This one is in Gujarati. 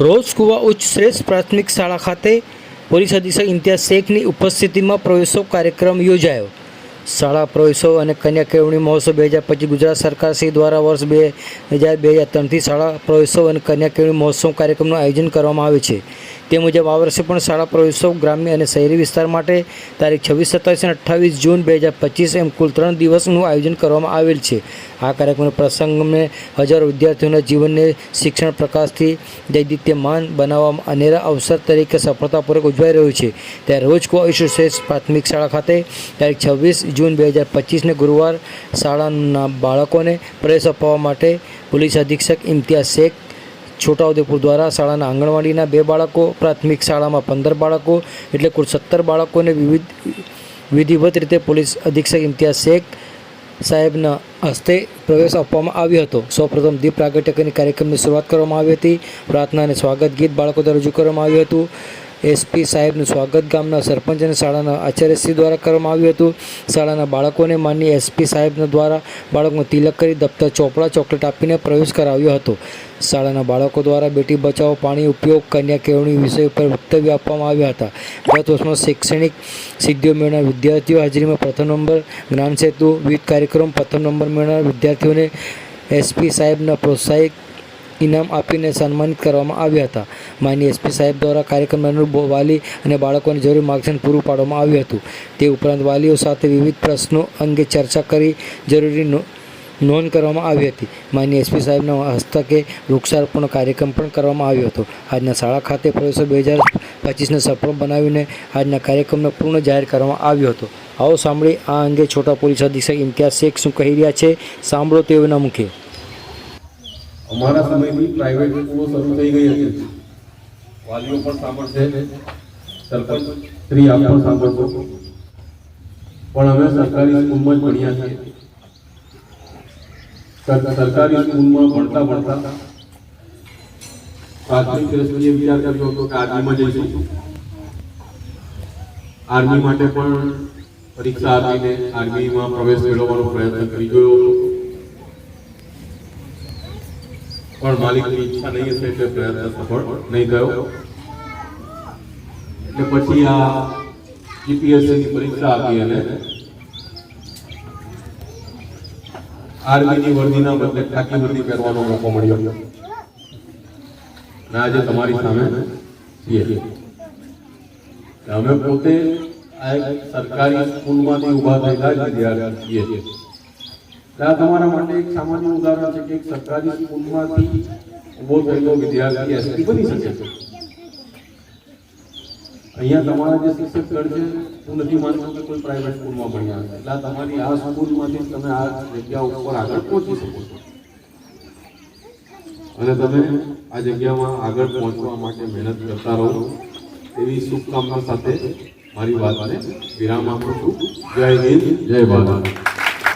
રોજ કુવા ઉચ્ચ શ્રેષ્ઠ પ્રાથમિક શાળા ખાતે પોલીસ અધિક્ષક ઇમ્તિયાઝ શેખની ઉપસ્થિતિમાં પ્રવેશો કાર્યક્રમ યોજાયો. શાળા પ્રવેશો અને કન્યા કેળવણી મહોત્સવ બે હજાર પચીસ ગુજરાત સરકાર શ્રી દ્વારા વર્ષ બે હજાર બે હજાર ત્રણથી શાળા પ્રવેશો અને કન્યા કેળવણી મહોત્સવ કાર્યક્રમનું આયોજન કરવામાં આવે છે. તે મુજબ આ વર્ષે પણ શાળા પ્રવેશો ગ્રામ્ય અને શહેરી વિસ્તાર માટે તારીખ છવ્વીસ, સત્તાવીસ અને અઠ્ઠાવીસ જૂન બે હજાર પચીસ એમ કુલ ત્રણ દિવસનું આયોજન કરવામાં આવેલ છે. આ કાર્યક્રમના પ્રસંગને હજારો વિદ્યાર્થીઓના જીવનને શિક્ષણ પ્રકાશથી દૈદિત્યમાન બનાવવામાં અનેરા અવસર તરીકે સફળતાપૂર્વક ઉજવાઈ રહ્યું છે. ત્યારે રોજ કો શ્રેષ્ઠ પ્રાથમિક શાળા ખાતે તારીખ છવ્વીસ જૂન બે હજાર પચીસને ગુરુવાર શાળાના બાળકોને પ્રવેશ અપાવવા માટે પોલીસ અધિક્ષક ઇમ્તિયાઝ શેખ છોટાઉદેપુર દ્વારા શાળાના આંગણવાડીના બે બાળકો, પ્રાથમિક શાળામાં પંદર બાળકો એટલે કુલ સત્તર બાળકોને વિવિધ વિધિવત રીતે પોલીસ અધિક્ષક ઇમ્તિયાઝ શેખ સાહેબના હસ્તે પ્રવેશ આપવામાં આવ્યો હતો. સૌપ્રથમ દીપ પ્રાગટ્ય કરીને કાર્યક્રમની શરૂઆત કરવામાં આવી હતી. પ્રાર્થના અને સ્વાગત ગીત બાળકો દ્વારા રજૂ કરવામાં આવ્યું હતું. એસપી સાહેબનું સ્વાગત ગામના સરપંચ અને શાળાના આચાર્યશ્રી દ્વારા કરવામાં આવ્યું હતું. શાળાના બાળકોને માનની એસપી સાહેબના દ્વારા બાળકનું તિલક કરી દફતર ચોપડા ચોકલેટ આપીને પ્રવેશ કરાવ્યો હતો. શાળાના બાળકો દ્વારા બેટી બચાવો, પાણી ઉપયોગ, કન્યા કેળવણી વિષય ઉપર વક્તવ્ય આપવામાં આવ્યા હતા. ગત વર્ષમાં શૈક્ષણિક સિદ્ધિઓ મેળવનાર વિદ્યાર્થીઓ હાજરીમાં પ્રથમ નંબર, જ્ઞાન સેતુ વિવિધ કાર્યક્રમ પ્રથમ નંબર મેળવનાર વિદ્યાર્થીઓને એસપી સાહેબના પ્રોત્સાહિત ઇનામ આપીને સન્માનિત કરવામાં આવ્યા હતા. માન્ય એસપી સાહેબ દ્વારા કાર્યક્રમના અનુરૂપ વાલી અને બાળકોને જરૂરી માર્ગદર્શન પૂરું પાડવામાં આવ્યું હતું. તે ઉપરાંત વાલીઓ સાથે વિવિધ પ્રશ્નો અંગે ચર્ચા કરી જરૂરી નોંધ કરવામાં આવી હતી. માન્ય એસપી સાહેબના હસ્તકે વૃક્ષારોપણનો કાર્યક્રમ પણ કરવામાં આવ્યો હતો. આજના શાળા ખાતે પ્રવેશો બે હજાર પચીસને સફળ બનાવીને આજના કાર્યક્રમને પૂર્ણ જાહેર કરવામાં આવ્યો હતો. આવો સાંભળી આ અંગે છોટા પોલીસ અધિક્ષક ઇમ્તિયાઝ શેખ શું કહી રહ્યા છે. સાંભળો તેઓના મુખે. અમારા સમયથી પ્રાઇવેટ સ્કૂલો શરૂ થઈ ગઈ હતી. વાલીઓ પણ સાંભળશે. સરપંચ શ્રી આપ પણ સાંભળશો. પણ અમે સરકારી સ્કૂલમાં જ ભણ્યા છીએ. સર- સરકારી સ્કૂલમાં ભણતા ભણતા પ્રાથમિક દ્રષ્ટિએ વિચાર કર્યો હતો કે આર્મીમાં જઈશું. આર્મી માટે પણ પરીક્ષા આપીને આર્મીમાં પ્રવેશ મેળવવાનો પ્રયત્ન કરી ગયો હતો. પણ માલિકની ઈચ્છા નહીં હશે એટલે પ્રયત્ન સફળ નહીં થયો. એટલે પછી આ જીપીએસસી ની પરીક્ષા આપી અને આર્મીની વર્દીના બદલે ખાકી વર્દી પહેરવાનો મોકો મળ્યો. અને આજે તમારી સામે છીએ. અમે પોતે આ સરકારી સ્કૂલમાંથી ઊભા થયેલા વિદ્યાર્થી છીએ. તમારા માટે એક સામાન્ય ઉદાહરણ છે કે એક સરકારી સ્કૂલમાંથી ઊભો થયેલો વિદ્યાર્થી એસપી બની શકે છે. અહીંયા તમારા જે શિક્ષક ગણ છે, હું નથી માનતો કે કોઈ પ્રાઇવેટ સ્કૂલમાં ભણ્યા હશે. એટલે તમારી આ સ્કૂલમાંથી તમે આ જગ્યા ઉપર આગળ પહોંચી શકો છો. અને તમે આ જગ્યામાં આગળ પહોંચવા માટે મહેનત કરતા રહો. એવી શુભકામના સાથે મારી વાતને વિરામ આપું છું. જય હિન્દ, જય ભારત.